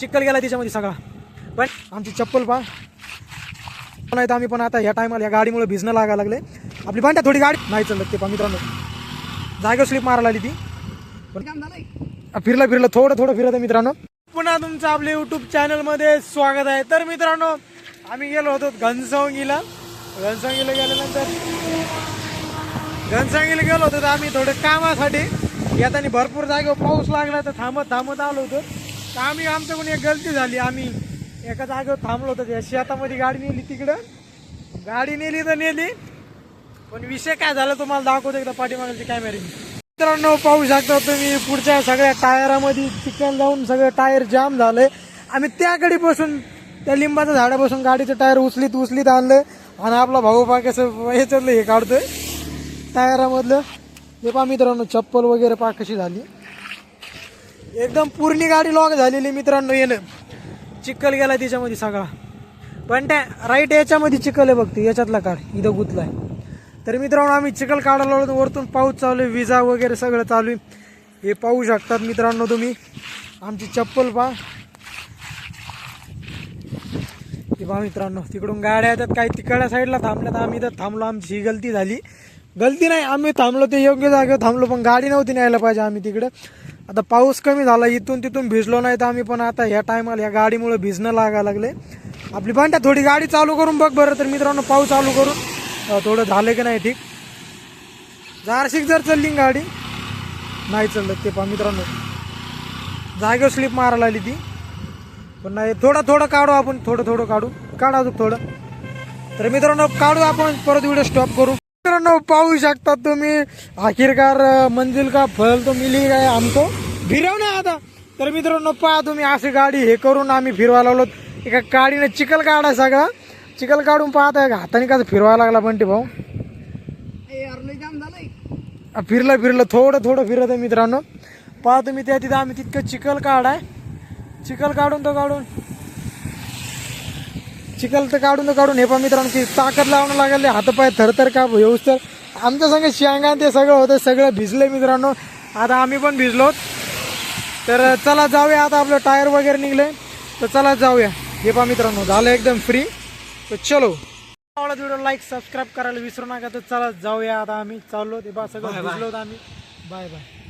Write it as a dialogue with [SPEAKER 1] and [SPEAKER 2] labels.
[SPEAKER 1] चिखल गेला त्याच्यामध्ये सगळा. पण आमची चप्पल पा नाही तर आम्ही पण आता ह्या टायमाला या गाडीमुळे भिजणं लागायला लागले. आपली भांड्या थोडी गाडी नाही चालत ते पा मित्रांनो. जागेवर स्लिप मारायला आली ती. पण फिरलं फिरलं. थोडं थोडं फिरत मित्रांनो. पुन्हा तुमचं आपल्या युट्यूब चॅनलमध्ये स्वागत आहे. तर मित्रांनो आम्ही गेलो होतो घनसवंगीला. घनसवंगीला गेल्यानंतर घनसंगीला गेलो होतो तर आम्ही थोडं कामासाठी. येताना भरपूर जागेवर पाऊस लागला तर थांबत थांबत आलो होतो. तर आम्ही आमच्याकडून एक गलती झाली. आम्ही एका जागेवर थांबलो होतो. त्या शेतामध्ये गाडी नेली तिकडं. गाडी नेली तर नेली. पण विषय काय झाला तुम्हाला दाखवतो एकदा पाठीमागची कॅमेरे मित्रांनो पाहू शकता तुम्ही पुढच्या सगळ्या टायरामध्ये चिकन जाऊन सगळं टायर जाम झालंय. आम्ही त्याकडे बसून त्या लिंबाच्या झाडापासून गाडीचं टायर उचलीत उचलीत आणलं. आणि आपला भाऊ पा कसं ह्याच्यातलं हे काढतोय. टायरामधलं. हे पा मित्रांनो चप्पल वगैरे पा कशी झाली. एकदम पूर्ण गाडी लॉक झालेली मित्रांनो येणं चिखल गेला त्याच्यामध्ये सगळा. पण त्या राईट याच्यामध्ये चिखल आहे बघते याच्यातला काढ इथं गुतलाय. तर मित्रांनो आम्ही चिखल काढायला आलो वरतून पाऊस चालू आहे विजा वगैरे सगळं चालू आहे. हे पाहू शकतात मित्रांनो तुम्ही. आमची चप्पल पा हे पहा मित्रांनो तिकडून गाड्या येतात काही तिकडल्या साईडला थांबल्यात. आम्ही तर थांबलो आमची ही गलती झाली. गलती नाही आम्ही थांबलो ते योग्य जागेवर थांबलो पण गाडी नव्हती न्यायला पाहिजे आम्ही तिकडं. आता पाऊस कमी झाला इथून तिथून भिजलो नाही तर आम्ही पण आता ह्या टायमाला ह्या गाडीमुळे भिजणं लागायला लागले. आपली भांड्या थोडी गाडी चालू करून बघ बरं तर मित्रांनो पाऊस चालू करून. थोडं झालं की नाही ठीक. जारशिक जर चालली गाडी नाही चाललं ते पहा मित्रांनो. जागेवर स्लिप मारायला आली ती. पण नाही थोडं थोडं काढू आपण थोडं थोडं काढू. काढा अजून थोडं. तर मित्रांनो काढू आपण परत व्हिडिओ स्टॉप करू. मित्रांनो पाहू शकता तुम्ही आखिरकार मंजिल का फल तो मिली काय आमको फिरव ना आता. तर मित्रांनो पहा तुम्ही अशी गाडी हे करून आम्ही फिरवायला लागलो. एका गाडीने चिखल काढा सगळा. चिखल काढून पाहता हाताने कसं फिरवायला लागला बंटी भाऊ. फिरलं फिरलं थोडं थोडं फिरत आहे मित्रांनो. पहा तुम्ही त्या तिथं आम्ही तितकं चिखल काढाय. चिखल काढून तो काढून. चिखल तर काढून तर काढून. हे पण मित्रांनो की ताकद लावणं लागले हातपाय थरथर का येऊस तर आमच्या संग शेंगा ते सगळं होतं सगळं भिजले मित्रांनो. आता आम्ही पण भिजलो. तर चला जाऊया आता आपलं टायर वगैरे निघले. तर चला जाऊया. हे पहा मित्रांनो झालं एकदम फ्री तर चलो. आवडला व्हिडिओ लाईक सबस्क्राईब करायला विसरू नका. तर चला जाऊया आता आम्ही. चाललो ते बा सगळं भिजलो आम्ही. Bye bye